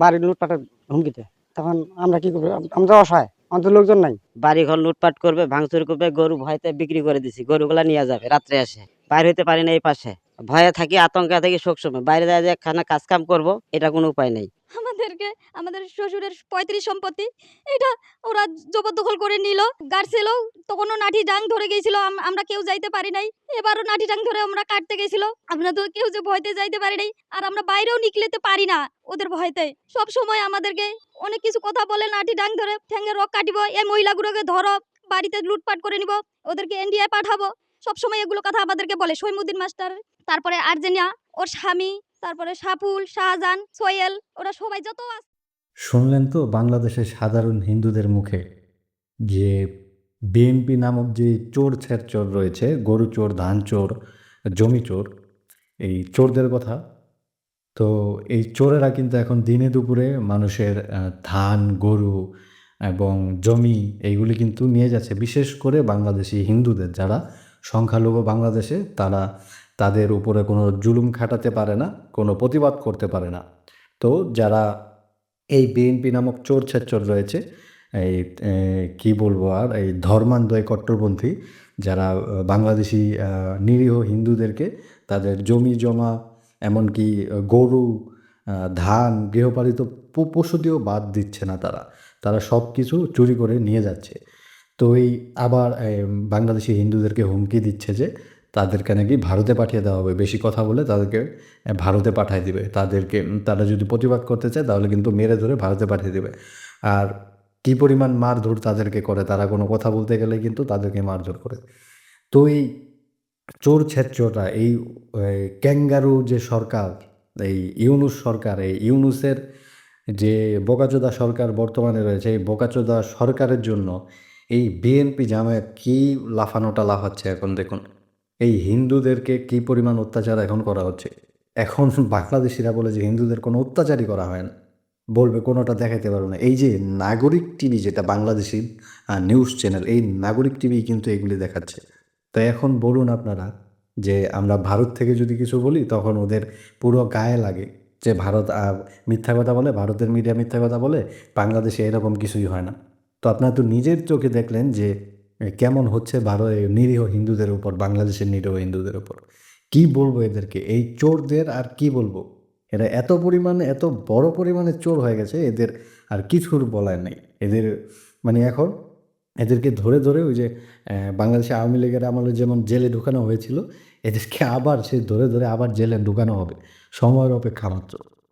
বাড়ির লুটপাটের হুমকিতে। তখন আমরা কি করব? আমরা অসহায় আমাদের লোকজন নাই। বাড়ি ঘর লুটপাট করবে ভাঙচুর করবে গরু ভয়তে বিক্রি করে দিছি গরুগুলা নিয়ে যাবে রাত্রে আসে। বাইরে হইতে পারি না এই পাশে। ভয়ে থাকি আতঙ্কে থাকি সবসময়। বাইরে যায় যে খানা কাজ কাম করব এটা কোনো উপায় নেই। আমাদেরকে, আমাদের শ্বশুরের পঁয়ত্রিশ সম্পত্তি, এটা ওরা জবরদখল করে নিল। গাড়ছিল, তখনও নাঠি ডাং ধরে গেছিল আমরা কেউ যাইতে পারি নাই। এবারও নাঠি ডাং ধরে আমরা কাটতে গেছিল। আমরা তো কেউ যে ভয়তে যাইতে পারি নাই, আর আমরা বাইরেও নিকলেতে পারি না ওদের ভয়তে। সব সময় আমাদেরকে অনেক কিছু কথা বলে, নাঠি ডাং ধরে ঠ্যাঙ্গে রক কাটিব, এই মহিলাগুলোকে ধরো, বাড়িতে লুটপাট করে নিব, ওদেরকে ইন্ডিয়ায় পাঠাবো। সব সময় এগুলো কথা আমাদেরকে বলে। সৈমুদ্দিন মাস্টার, তারপরে আর্জেনিয়া, ওর স্বামী তারপরে সাপুল শাহজাহান সোয়েল ওরা সবাই যত আছে শুনলেন তো বাংলাদেশের সাধারণ হিন্দুদের মুখে যে বিএনপি নামক যে চোর ছের চোর রয়েছে, গরু চোর, ধান চোর, জমি চোর, এই চোরদের কথা। তো এই চোরেরা কিন্তু এখন দিনে দুপুরে মানুষের ধান, গরু এবং জমি এইগুলি কিন্তু নিয়ে যাচ্ছে। বিশেষ করে বাংলাদেশি হিন্দুদের যারা সংখ্যালঘু বাংলাদেশে, তারা তাদের উপরে কোনো জুলুম খাটাতে পারে না, কোনো প্রতিবাদ করতে পারে না। তো যারা এই বিএনপি নামক চোর ছেচর রয়েছে, এই কি বলব আর, এই ধর্মান্ধ কট্টরপন্থী, যারা বাংলাদেশি নিরীহ হিন্দুদেরকে তাদের জমি জমা, এমনকি গরু ধান, গৃহপালিত পশু দিয়েও বাদ দিচ্ছে না তারা। তারা সব কিছু চুরি করে নিয়ে যাচ্ছে। তো এই আবার বাংলাদেশি হিন্দুদেরকে হুমকি দিচ্ছে যে তাদেরকে নাকি ভারতে পাঠিয়ে দেওয়া হবে। বেশি কথা বলে তাদেরকে ভারতে পাঠিয়ে দিবে। তাদেরকে, তারা যদি প্রতিবাদ করতে চায় তাহলে কিন্তু মেরে ধরে ভারতে পাঠিয়ে দেবে। আর কী পরিমাণ মারধর তাদেরকে করে তারা কোনো কথা বলতে গেলে কিন্তু তাদেরকে মারধর করে। তো এই চোর ছেচোরা এই ক্যাঙ্গারু যে সরকার, এই ইউনুস সরকার, এই ইউনুসের যে বোকাচোদা সরকার বর্তমানে রয়েছে, এই বোকাচোদা সরকারের জন্য এই বিএনপি জামায়াত কী লাফানোটা লাফাচ্ছে এখন দেখুন। এই হিন্দুদেরকে কী পরিমাণ অত্যাচার এখন করা হচ্ছে? এখন বাংলাদেশিরা বলে যে হিন্দুদের কোনো অত্যাচারই করা হয় না। বলবে কোনোটা দেখাতে পারবে না। এই যে নাগরিক টিভি যেটা বাংলাদেশি নিউজ চ্যানেল এই নাগরিক টিভি কিন্তু এগুলি দেখাচ্ছে। তো এখন বলুন আপনারা যে আমরা ভারত থেকে যদি কিছু বলি, তখন ওদের পুরো গায়ে লাগে যে ভারত মিথ্যা কথা বলে, ভারতের মিডিয়া মিথ্যা কথা বলে, বাংলাদেশে এরকম কিছুই হয় না। তো আপনারা তো নিজের চোখে দেখলেন যে কেমন হচ্ছে ভারত নিরীহ হিন্দুদের উপর, বাংলাদেশের নিরীহ হিন্দুদের উপর? কি বলব এদেরকে? এই চোরদের আর কি বলব? এরা এত পরিমাণে, এত বড় পরিমাণে চোর হয়ে গেছে, এদের আর কিছুর বলার নেই। এদের মানে এখন এদেরকে ধরে ধরে ওই যে বাংলাদেশে আওয়ামী লীগের আমলে যেমন জেলে ঢুকানো হয়েছিল, এদেরকে আবার সে ধরে ধরে আবার জেলে ঢুকানো হবে। সময়ের অপেক্ষা মাত্র।